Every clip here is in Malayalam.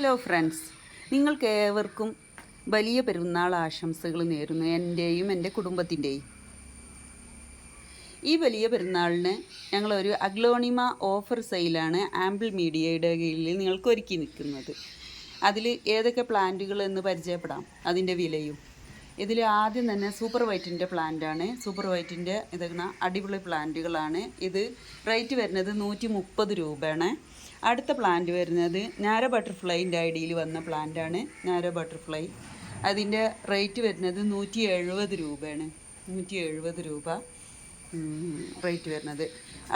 Hello friends. നിങ്ങൾക്ക് ഏവർക്കും വലിയ പെരുന്നാൾ ആശംസകൾ നേരുന്നു എന്റെയും എന്റെ കുടുംബത്തിന്റെയും. ഈ വലിയ പെരുന്നാളിന് ഞങ്ങളൊരു അഗ്ലോണിമ ഓഫർ സെയിലാണ് ആംബിൾ മീഡിയയുടെ കീഴിൽ നിങ്ങൾക്ക് ഒരുക്കി നിൽക്കുന്നത്. അതിൽ ഏതൊക്കെ പ്ലാന്റുകൾ എന്ന് പരിചയപ്പെടാം അതിന്റെ വിലയും. ഇതിൽ ആദ്യം തന്നെ സൂപ്പർ വൈറ്റിന്റെ പ്ലാന്റാണ്. സൂപ്പർ വൈറ്റിന്റെ ഇതെന്ന അടിപൊളി പ്ലാന്റുകളാണ്. ഇത് റേറ്റ് വരുന്നത് നൂറ്റി മുപ്പത് രൂപയാണ്. അടുത്ത പ്ലാന്റ് വരുന്നത് നാരോ ബട്ടർഫ്ലൈന്റെ ഐഡിയിൽ വന്ന പ്ലാന്റാണ് നാരോ ബട്ടർഫ്ലൈ അതിന്റെ റേറ്റ് വരുന്നത് നൂറ്റി എഴുപത് രൂപയാണ്. നൂറ്റി എഴുപത് രൂപ റേറ്റ് വരുന്നത്.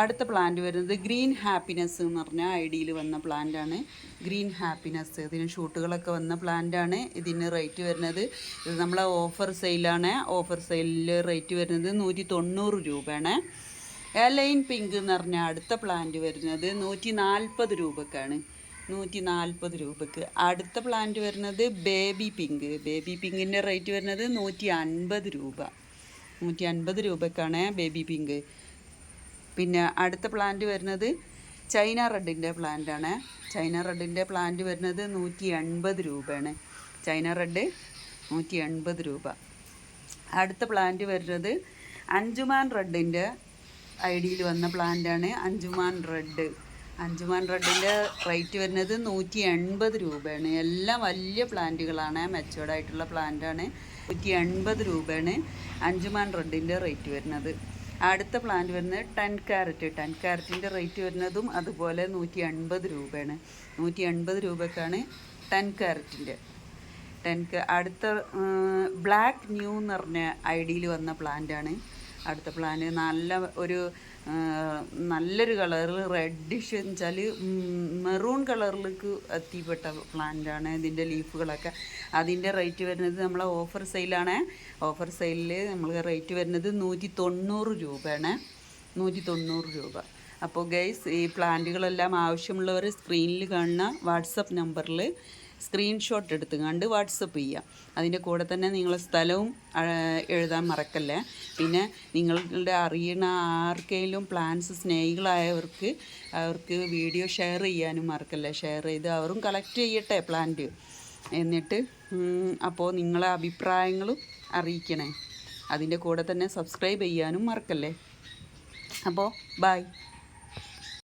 അടുത്ത പ്ലാന്റ് വരുന്നത് ഗ്രീൻ ഹാപ്പിനെസ് എന്ന് പറഞ്ഞ ഐഡിയിൽ ഡിയിൽ വന്ന പ്ലാന്റാണ് ഗ്രീൻ ഹാപ്പിനെസ് ഇതിന് ഷൂട്ടുകളൊക്കെ വന്ന പ്ലാന്റാണ് ഇതിന് റേറ്റ് വരുന്നത് ഇത് നമ്മളെ ഓഫർ സെയിലാണ് ഓഫർ സെയിലിൽ റേറ്റ് വരുന്നത് നൂറ്റി തൊണ്ണൂറ് രൂപയാണ്. എലൈൻ പിങ്ക് എന്ന് പറഞ്ഞ അടുത്ത പ്ലാന്റ് വരുന്നത് നൂറ്റി നാൽപ്പത് രൂപക്കാണ്. നൂറ്റി നാൽപ്പത് രൂപക്ക്. അടുത്ത പ്ലാന്റ് വരുന്നത് ബേബി പിങ്ക് ബേബി പിങ്കിന്റെ റേറ്റ് വരുന്നത് നൂറ്റി അൻപത് രൂപ. നൂറ്റി അൻപത് രൂപക്കാണ് ബേബി പിങ്ക് പിന്നെ അടുത്ത പ്ലാന്റ് വരുന്നത് ചൈന റെഡിന്റെ പ്ലാന്റാണ് ചൈന റെഡിന്റെ പ്ലാന്റ് വരുന്നത് നൂറ്റി എൺപത് രൂപയാണ്. ചൈന റെഡ് നൂറ്റി എൺപത് രൂപ. അടുത്ത പ്ലാന്റ് വരുന്നത് അഞ്ചുമാൻ റെഡിന്റെ ഐഡിയിൽ വന്ന പ്ലാന്റാണ് അഞ്ചുമാൻ റെഡ്. അഞ്ചുമാൻ റെഡിന്റെ റേറ്റ് വരുന്നത് നൂറ്റി എൺപത് രൂപയാണ്. എല്ലാം വലിയ പ്ലാന്റുകളാണ്. മെച്ചോർഡ് ആയിട്ടുള്ള പ്ലാന്റാണ്. നൂറ്റി എൺപത് രൂപയാണ് അഞ്ചുമാൻ റെഡിന്റെ റേറ്റ് വരുന്നത്. അടുത്ത പ്ലാന്റ് വരുന്നത് ടെൻ ക്യാരറ്റ് ടെൻ ക്യാരറ്റിന്റെ റേറ്റ് വരുന്നതും അതുപോലെ നൂറ്റി എൺപത് രൂപയാണ്. നൂറ്റി എൺപത് രൂപക്കാണ് ടെൻ ക്യാരറ്റിന്റെ ടെൻ അടുത്ത ബ്ലാക്ക് ന്യൂ എന്ന് പറഞ്ഞ ഐ ഡിയിൽ വന്ന പ്ലാന്റാണ്. അടുത്ത പ്ലാന് നല്ല ഒരു നല്ലൊരു കളറിൽ റെഡിഷ് എന്ന് വെച്ചാൽ മെറൂൺ കളറിലേക്ക് എത്തിപ്പെട്ട പ്ലാന്റാണ് ഇതിന്റെ ലീഫുകളൊക്കെ അതിന്റെ റേറ്റ് വരുന്നത് നമ്മളെ ഓഫർ സെയിലാണ് ഓഫർ സെയിലിൽ നമ്മൾ റേറ്റ് വരുന്നത് നൂറ്റി തൊണ്ണൂറ് രൂപയാണ്. നൂറ്റി തൊണ്ണൂറ് രൂപ. അപ്പോൾ ഗൈസ് ഈ പ്ലാന്റുകളെല്ലാം ആവശ്യമുള്ളവർ സ്ക്രീനിൽ കാണുന്ന വാട്സപ്പ് നമ്പറിൽ സ്ക്രീൻഷോട്ട് എടുത്ത് കണ്ട് വാട്സപ്പ് ചെയ്യാം അതിന്റെ കൂടെ തന്നെ നിങ്ങളെ സ്ഥലവും എഴുതാൻ മറക്കല്ലേ? പിന്നെ നിങ്ങളുടെ അറിയണ ആർക്കെങ്കിലും പ്ലാൻസ് സ്നേഹികളായവർക്ക് അവർക്ക് വീഡിയോ ഷെയർ ചെയ്യാനും മറക്കല്ലേ? ഷെയർ ചെയ്ത് അവരും കളക്ട് ചെയ്യട്ടെ പ്ലാന്റ് എന്നിട്ട് അപ്പോൾ നിങ്ങളെ അഭിപ്രായങ്ങളും അറിയിക്കണേ. അതിന്റെ കൂടെ തന്നെ സബ്സ്ക്രൈബ് ചെയ്യാനും മറക്കല്ലേ? അപ്പോൾ ബൈ